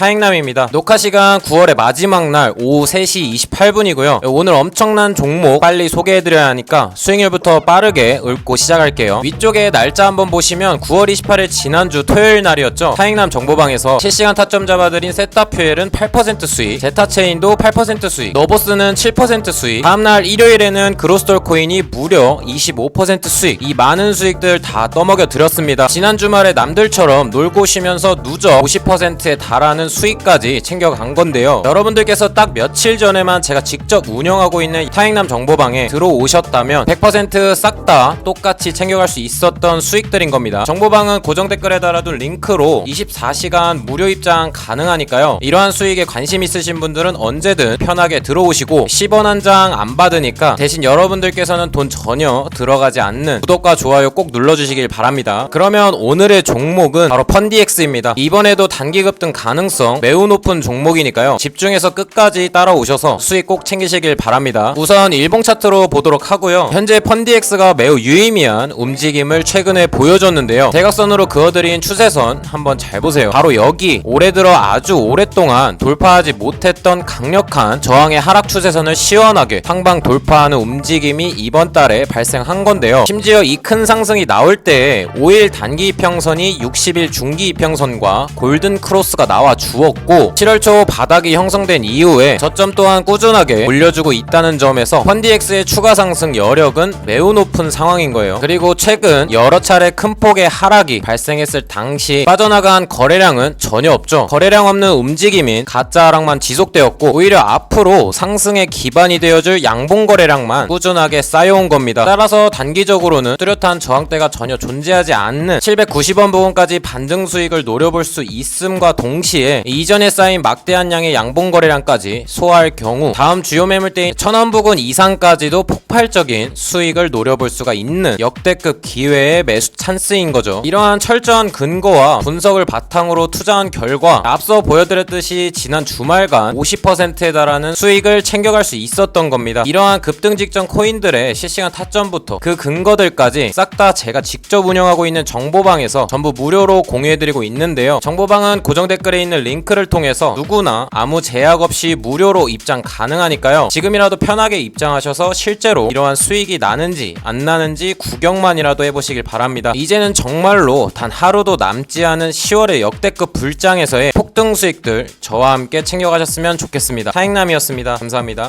타행남입니다. 녹화 시간 9월의 마지막 날 오후 3시 28분이고요. 오늘 엄청난 종목 빨리 소개해드려야 하니까 수익률부터 빠르게 읊고 시작할게요. 위쪽에 날짜 한번 보시면 9월 28일 지난주 토요일 날이었죠. 타행남 정보방에서 실시간 타점 잡아드린 세타퓨엘은 8% 수익, 제타체인도 8% 수익, 너보스는 7% 수익, 다음날 일요일에는 그로스톨 코인이 무려 25% 수익, 이 많은 수익들 다 떠먹여 드렸습니다. 지난 주말에 남들처럼 놀고 쉬면서 누적 50%에 달하는 수익까지 챙겨간 건데요. 여러분들께서 딱 며칠 전에만 제가 직접 운영하고 있는 타행남 정보방에 들어오셨다면 100%싹 다 똑같이 챙겨갈 수 있었던 수익들인 겁니다. 정보방은 고정 댓글에 달아둔 링크로 24시간 무료 입장 가능하니까요. 이러한 수익에 관심 있으신 분들은 언제든 편하게 들어오시고 10원 한 장 안 받으니까 대신 여러분들께서는 돈 전혀 들어가지 않는 구독과 좋아요 꼭 눌러주시길 바랍니다. 그러면 오늘의 종목은 바로 펀디엑스입니다. 이번에도 단기 급 등 가능성 매우 높은 종목이니까요. 집중해서 끝까지 따라오셔서 수익 꼭 챙기시길 바랍니다. 우선 일봉 차트로 보도록 하고요. 현재 펀디엑스가 매우 유의미한 움직임을 최근에 보여줬는데요. 대각선으로 그어드린 추세선 한번 잘 보세요. 바로 여기 올해 들어 아주 오랫동안 돌파하지 못했던 강력한 저항의 하락 추세선을 시원하게 항방 돌파하는 움직임이 이번 달에 발생한 건데요. 심지어 이 큰 상승이 나올 때 5일 단기 이평선이 60일 중기 이평선과 골든 크로스가 나와 주었고 7월 초 바닥이 형성된 이후에 저점 또한 꾸준하게 올려주고 있다는 점에서 펀디엑스의 추가 상승 여력은 매우 높은 상황인 거예요. 그리고 최근 여러 차례 큰 폭의 하락이 발생했을 당시 빠져나간 거래량은 전혀 없죠. 거래량 없는 움직임인 가짜 하락만 지속되었고 오히려 앞으로 상승의 기반이 되어줄 양봉 거래량만 꾸준하게 쌓여온 겁니다. 따라서 단기적으로는 뚜렷한 저항대가 전혀 존재하지 않는 790원 부분까지 반등 수익을 노려볼 수 있음과 동시에 이전에 쌓인 막대한 양의 양봉 거래량까지 소화할 경우 다음 주요 매물대인 천원 부근 이상까지도 폭발적인 수익을 노려볼 수가 있는 역대급 기회의 매수 찬스인 거죠. 이러한 철저한 근거와 분석을 바탕으로 투자한 결과 앞서 보여드렸듯이 지난 주말간 50%에 달하는 수익을 챙겨갈 수 있었던 겁니다. 이러한 급등 직전 코인들의 실시간 타점부터 그 근거들까지 싹 다 제가 직접 운영하고 있는 정보방에서 전부 무료로 공유해드리고 있는데요. 정보방은 고정 댓글에 있는 링크를 통해서 누구나 아무 제약 없이 무료로 입장 가능하니까요. 지금이라도 편하게 입장하셔서 실제로 이러한 수익이 나는지 안 나는지 구경만이라도 해보시길 바랍니다. 이제는 정말로 단 하루도 남지 않은 10월의 역대급 불장에서의 폭등 수익들 저와 함께 챙겨가셨으면 좋겠습니다. 타행남이었습니다. 감사합니다.